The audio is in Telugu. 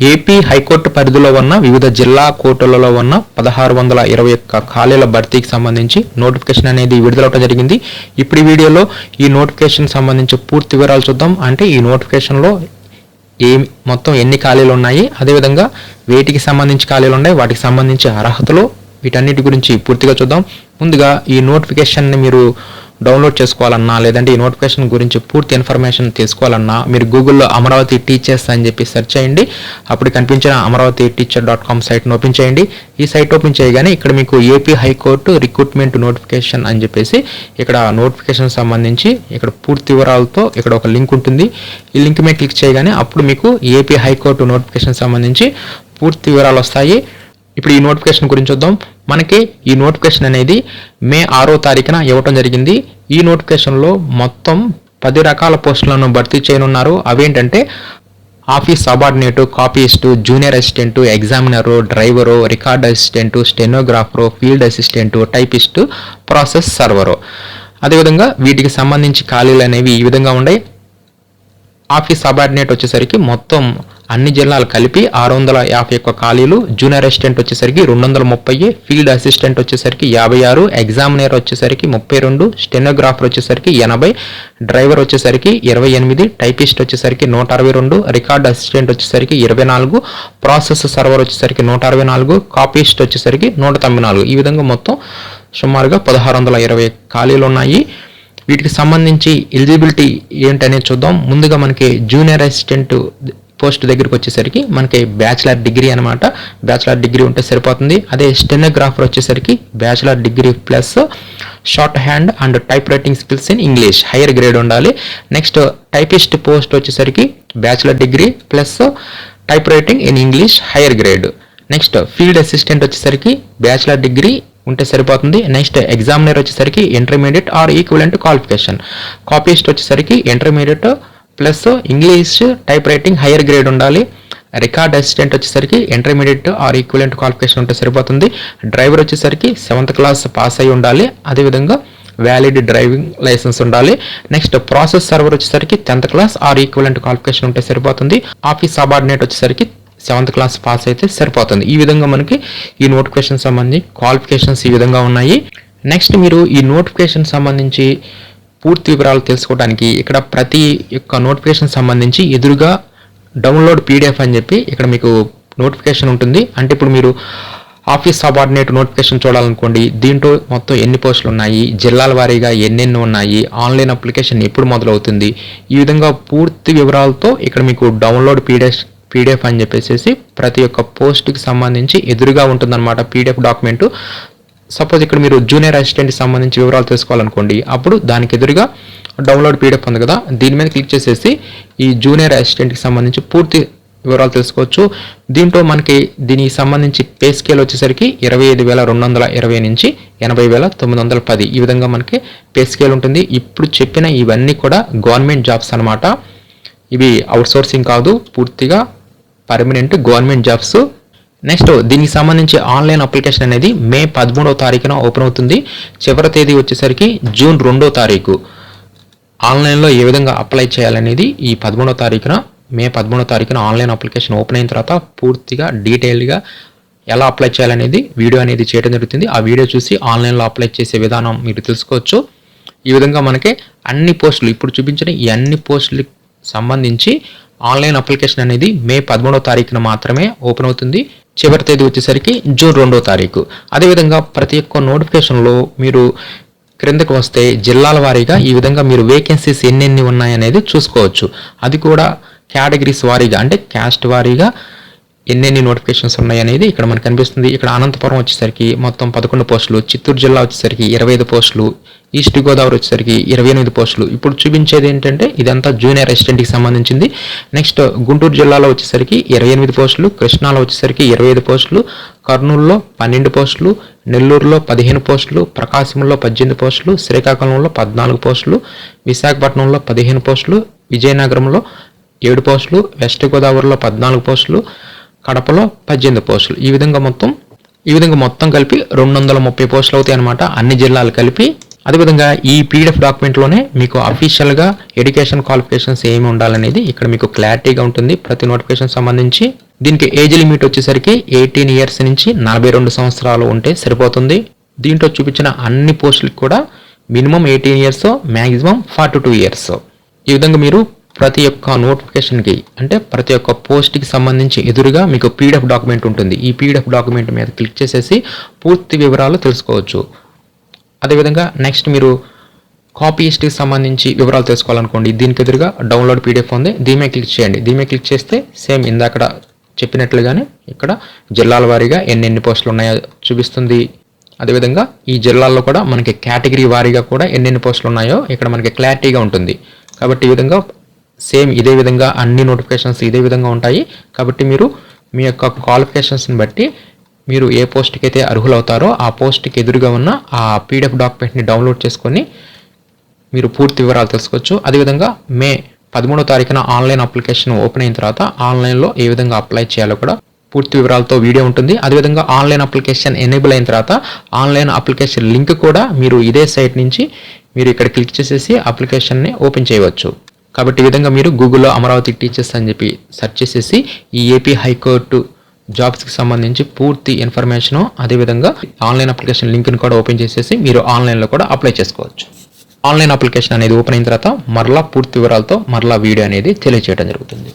ఏపీ హైకోర్టు పరిధిలో ఉన్న వివిధ జిల్లా కోర్టులలో ఉన్న పదహారు వందల ఇరవై ఒక్క ఖాళీల భర్తీకి సంబంధించి నోటిఫికేషన్ అనేది విడుదలవడం జరిగింది. ఇప్పుడు ఈ వీడియోలో ఈ నోటిఫికేషన్ సంబంధించి పూర్తి వివరాలు చూద్దాం. అంటే ఈ నోటిఫికేషన్లో ఏ మొత్తం ఎన్ని ఖాళీలు ఉన్నాయి అదేవిధంగా వేటికి సంబంధించి ఖాళీలు ఉన్నాయి వాటికి సంబంధించి అర్హతలు వీటన్నిటి గురించి పూర్తిగా చూద్దాం. ముందుగా ఈ నోటిఫికేషన్ని మీరు డౌన్లోడ్ చేసుకోవాలన్నా లేదంటే ఈ నోటిఫికేషన్ గురించి పూర్తి ఇన్ఫర్మేషన్ తీసుకోవాలన్నా మీరు గూగుల్లో అమరావతి టీచర్స్ అని చెప్పి సెర్చ్ చేయండి. అప్పుడు కనిపించిన అమరావతి టీచర్ డాట్ కామ్ సైట్ని ఓపెన్ చేయండి. ఈ సైట్ ఓపెన్ చేయగానే ఇక్కడ మీకు ఏపీ హైకోర్టు రిక్రూట్మెంట్ నోటిఫికేషన్ అని చెప్పేసి ఇక్కడ నోటిఫికేషన్ సంబంధించి ఇక్కడ పూర్తి వివరాలతో ఇక్కడ ఒక లింక్ ఉంటుంది. ఈ లింక్ మీద క్లిక్ చేయగానే అప్పుడు మీకు ఏపీ హైకోర్టు నోటిఫికేషన్ సంబంధించి పూర్తి వివరాలు వస్తాయి. ఇప్పుడు ఈ నోటిఫికేషన్ గురించి చూద్దాం. మనకి ఈ నోటిఫికేషన్ అనేది మే ఆరో తారీఖున ఇవ్వటం జరిగింది. ఈ నోటిఫికేషన్లో మొత్తం పది రకాల పోస్టులను భర్తీ చేయనున్నారు. అవేంటంటే office subordinate copyist junior assistant examiner driver record assistant stenographer field assistant typist process server అదేవిధంగా వీటికి సంబంధించి ఖాళీలు అనేవి ఈ విధంగా ఉన్నాయి ఆఫీస్ సబార్డినేట్ వచ్చేసరికి మొత్తం అన్ని జిల్లాలు కలిపి ఆరు వందల యాభై ఒక్క ఖాళీలు జూనియర్ అసిస్టెంట్ వచ్చేసరికి రెండు వందల ముప్పై ఫీల్డ్ అసిస్టెంట్ వచ్చేసరికి యాభై ఆరు ఎగ్జామినర్ వచ్చేసరికి ముప్పై రెండు స్టెనోగ్రాఫర్ వచ్చేసరికి ఎనభై డ్రైవర్ వచ్చేసరికి ఇరవై ఎనిమిది టైపిస్ట్ వచ్చేసరికి నూట అరవై రెండు రికార్డ్ అసిస్టెంట్ వచ్చేసరికి ఇరవై నాలుగు ప్రాసెస్ సర్వర్ వచ్చేసరికి నూట అరవై నాలుగు కాపీస్ట్ వచ్చేసరికి నూట తొంభై నాలుగు. ఈ విధంగా మొత్తం సుమారుగా పదహారు వందల ఇరవై ఖాళీలు ఉన్నాయి. వీటికి సంబంధించి ఎలిజిబిలిటీ ఏంటనేది చూద్దాం. ముందుగా మనకి జూనియర్ అసిస్టెంట్ పోస్ట్ దగ్గరికి వచ్చేసరికి మనకి బ్యాచిలర్ డిగ్రీ అనమాట బ్యాచిలర్ డిగ్రీ ఉంటే సరిపోతుంది. అదే స్టెనోగ్రాఫర్ వచ్చేసరికి bachelor degree plus shorthand and typewriting skills in English. Higher grade ఉండాలి. నెక్స్ట్ టైపిస్ట్ పోస్ట్ వచ్చేసరికి bachelor degree plus typewriting in English higher grade. Next field assistant వచ్చేసరికి బ్యాచిలర్ డిగ్రీ ఉంటే సరిపోతుంది. నెక్స్ట్ ఎగ్జామినర్ వచ్చేసరికి intermediate or equivalent qualification. Copyist వచ్చేసరికి intermediate plus English typewriting higher grade ఉండాలి. రికార్డ్ అసిస్టెంట్ వచ్చేసరికి ఇంటర్మీడియట్ ఆర్ ఈక్వలెంట్ క్వాలిఫికేషన్ ఉంటే సరిపోతుంది. డ్రైవర్ వచ్చేసరికి సెవెంత్ క్లాస్ పాస్ అయి ఉండాలి. అదేవిధంగా వ్యాలిడ్ డ్రైవింగ్ లైసెన్స్ ఉండాలి. నెక్స్ట్ ప్రాసెస్ సర్వర్ వచ్చేసరికి tenth class or equivalent qualification ఉంటే సరిపోతుంది. ఆఫీస్ సబార్డినేట్ వచ్చేసరికి సెవెంత్ క్లాస్ పాస్ అయితే సరిపోతుంది. ఈ విధంగా మనకి ఈ నోటిఫికేషన్ సంబంధించి క్వాలిఫికేషన్స్ ఈ విధంగా ఉన్నాయి. నెక్స్ట్ మీరు ఈ నోటిఫికేషన్ సంబంధించి పూర్తి వివరాలు తెలుసుకోవడానికి ఇక్కడ ప్రతి యొక్క నోటిఫికేషన్ సంబంధించి ఎదురుగా డౌన్లోడ్ పీడిఎఫ్ అని చెప్పి ఇక్కడ మీకు నోటిఫికేషన్ ఉంటుంది. అంటే ఇప్పుడు మీరు ఆఫీస్ సబార్డినేట్ నోటిఫికేషన్ చూడాలనుకోండి దీంట్లో మొత్తం ఎన్ని పోస్టులు ఉన్నాయి జిల్లాల వారీగా ఎన్నెన్ని ఉన్నాయి ఆన్లైన్ అప్లికేషన్ ఎప్పుడు మొదలవుతుంది ఈ విధంగా పూర్తి వివరాలతో ఇక్కడ మీకు డౌన్లోడ్ పీడిఎఫ్ పీడిఎఫ్ అని చెప్పేసి ప్రతి ఒక్క పోస్ట్కి సంబంధించి ఎదురుగా ఉంటుందన్నమాట పీడిఎఫ్ డాక్యుమెంట్. సపోజ్ ఇక్కడ మీరు జూనియర్ అసిస్టెంట్కి సంబంధించి వివరాలు తెలుసుకోవాలనుకోండి అప్పుడు దానికి ఎదురుగా డౌన్లోడ్ పీడిఎఫ్ ఉంది కదా దీని మీద క్లిక్ చేసేసి ఈ జూనియర్ అసిస్టెంట్కి సంబంధించి పూర్తి వివరాలు తెలుసుకోవచ్చు. దీంట్లో మనకి దీనికి సంబంధించి పే స్కేల్ వచ్చేసరికి ఇరవై ఐదు వేల రెండు వందల ఇరవై నుంచి ఎనభై వేల తొమ్మిది వందల పది ఈ విధంగా మనకి పే స్కేల్ ఉంటుంది. ఇప్పుడు చెప్పిన ఇవన్నీ కూడా గవర్నమెంట్ జాబ్స్ అనమాట ఇవి అవుట్సోర్సింగ్ కాదు పూర్తిగా పర్మనెంట్ గవర్నమెంట్ జాబ్స్. నెక్స్ట్ దీనికి సంబంధించి ఆన్లైన్ అప్లికేషన్ అనేది మే పదమూడవ తారీఖున ఓపెన్ అవుతుంది. చివరి తేదీ వచ్చేసరికి జూన్ రెండో తారీఖు. ఆన్లైన్లో ఏ విధంగా అప్లై చేయాలనేది ఈ పదమూడవ తారీఖున మే పదమూడవ తారీఖున ఆన్లైన్ అప్లికేషన్ ఓపెన్ అయిన తర్వాత పూర్తిగా డీటెయిల్గా ఎలా అప్లై చేయాలనేది వీడియో అనేది చేయడం జరుగుతుంది. ఆ వీడియో చూసి ఆన్లైన్లో అప్లై చేసే విధానం మీరు తెలుసుకోవచ్చు. ఈ విధంగా మనకి అన్ని పోస్టులు ఇప్పుడు చూపించిన ఈ అన్ని పోస్టులకు సంబంధించి ఆన్లైన్ అప్లికేషన్ అనేది మే పదమూడవ తారీఖున మాత్రమే ఓపెన్ అవుతుంది. చివరి తేదీ వచ్చేసరికి జూన్ రెండో తారీఖు. అదేవిధంగా ప్రతి ఒక్క నోటిఫికేషన్లో మీరు క్రిందకు వస్తే జిల్లాల వారీగా ఈ విధంగా మీరు వేకెన్సీస్ ఎన్నెన్ని ఉన్నాయనేది చూసుకోవచ్చు. అది కూడా కేటగిరీస్ వారీగా అంటే క్యాస్ట్ వారీగా ఎన్నెన్ని నోటిఫికేషన్స్ ఉన్నాయి అనేది ఇక్కడ మనకు కనిపిస్తుంది. ఇక్కడ అనంతపురం వచ్చేసరికి మొత్తం పదకొండు పోస్టులు చిత్తూరు జిల్లా వచ్చేసరికి ఇరవై ఐదు పోస్టులు ఈస్ట్ గోదావరి వచ్చేసరికి ఇరవై ఎనిమిది పోస్టులు. ఇప్పుడు చూపించేది ఏంటంటే ఇదంతా జూనియర్ అసిస్టెంట్కి సంబంధించింది. నెక్స్ట్ గుంటూరు జిల్లాలో వచ్చేసరికి ఇరవై ఎనిమిది పోస్టులు కృష్ణాలో వచ్చేసరికి ఇరవై ఐదు పోస్టులు కర్నూలులో పన్నెండు పోస్టులు నెల్లూరులో పదిహేను పోస్టులు ప్రకాశంలో పద్దెనిమిది పోస్టులు శ్రీకాకుళంలో పద్నాలుగు పోస్టులు విశాఖపట్నంలో పదిహేను పోస్టులు విజయనగరంలో ఏడు పోస్టులు వెస్ట్ గోదావరిలో పద్నాలుగు పోస్టులు కడపలో పద్దెనిమిది పోస్టులు. ఈ విధంగా మొత్తం ఈ విధంగా మొత్తం కలిపి రెండు వందల ముప్పై పోస్టులు అవుతాయి అనమాట అన్ని జిల్లాలు కలిపి. అదేవిధంగా ఈ పీడిఎఫ్ డాక్యుమెంట్లోనే మీకు అఫీషియల్గా ఎడ్యుకేషన్ క్వాలిఫికేషన్స్ ఏమి ఉండాలనేది ఇక్కడ మీకు క్లారిటీగా ఉంటుంది. ప్రతి నోటిఫికేషన్ సంబంధించి. దీనికి ఏజ్ లిమిట్ వచ్చేసరికి ఎయిటీన్ ఇయర్స్ నుంచి నలభై రెండు సంవత్సరాలు ఉంటే సరిపోతుంది. దీంట్లో చూపించిన అన్ని పోస్టులకు కూడా minimum eighteen years maximum forty two years ఈ విధంగా మీరు ప్రతి ఒక్క నోటిఫికేషన్కి అంటే ప్రతి ఒక్క పోస్ట్కి సంబంధించి ఎదురుగా మీకు పీడిఎఫ్ డాక్యుమెంట్ ఉంటుంది. ఈ పీడిఎఫ్ డాక్యుమెంట్ మీద క్లిక్ చేసేసి పూర్తి వివరాలు తెలుసుకోవచ్చు. అదేవిధంగా నెక్స్ట్ మీరు కాపీస్ట్కి సంబంధించి వివరాలు తెలుసుకోవాలనుకోండి. దీనికి ఎదురుగా డౌన్లోడ్ పీడిఎఫ్ ఉంది. దీమే క్లిక్ చేయండి. దీమే క్లిక్ చేస్తే సేమ్ ఇందాక చెప్పినట్లుగానే ఇక్కడ జిల్లాల వారీగా ఎన్ని పోస్టులు ఉన్నాయో చూపిస్తుంది. అదేవిధంగా ఈ జిల్లాల్లో కూడా మనకి కేటగిరీ వారీగా కూడా ఎన్నెన్ని పోస్టులు ఉన్నాయో ఇక్కడ మనకి క్లారిటీగా ఉంటుంది. కాబట్టి ఈ విధంగా సేమ్ ఇదే విధంగా అన్ని నోటిఫికేషన్స్ ఇదే విధంగా ఉంటాయి. కాబట్టి మీరు మీ యొక్క క్వాలిఫికేషన్స్ని బట్టి మీరు ఏ పోస్ట్కి అయితే అర్హులవుతారో ఆ పోస్ట్కి ఎదురుగా ఉన్న ఆ పీడిఎఫ్ డాక్యుమెంట్ని డౌన్లోడ్ చేసుకొని మీరు పూర్తి వివరాలు తెలుసుకోవచ్చు. అదేవిధంగా మే పదమూడో తారీఖున ఆన్లైన్ అప్లికేషన్ ఓపెన్ అయిన తర్వాత ఆన్లైన్లో ఏ విధంగా అప్లై చేయాలో కూడా పూర్తి వివరాలతో వీడియో ఉంటుంది. అదేవిధంగా ఆన్లైన్ అప్లికేషన్ ఎనేబుల్ అయిన తర్వాత ఆన్లైన్ అప్లికేషన్ లింక్ కూడా మీరు ఇదే సైట్ నుంచి మీరు ఇక్కడ క్లిక్ చేసేసి అప్లికేషన్ని ఓపెన్ చేయవచ్చు. కాబట్టి ఈ విధంగా మీరు గూగుల్లో అమరావతి టీచర్స్ అని చెప్పి సెర్చ్ చేసేసి ఈ ఏపీ హైకోర్టు జాబ్స్కి సంబంధించి పూర్తి ఇన్ఫర్మేషను అదేవిధంగా ఆన్లైన్ అప్లికేషన్ లింక్ని కూడా ఓపెన్ చేసేసి మీరు ఆన్లైన్లో కూడా అప్లై చేసుకోవచ్చు. ఆన్లైన్ అప్లికేషన్ అనేది ఓపెన్ అయిన తర్వాత మరలా పూర్తి వివరాలతో మరలా వీడియో అనేది తెలియజేయడం జరుగుతుంది.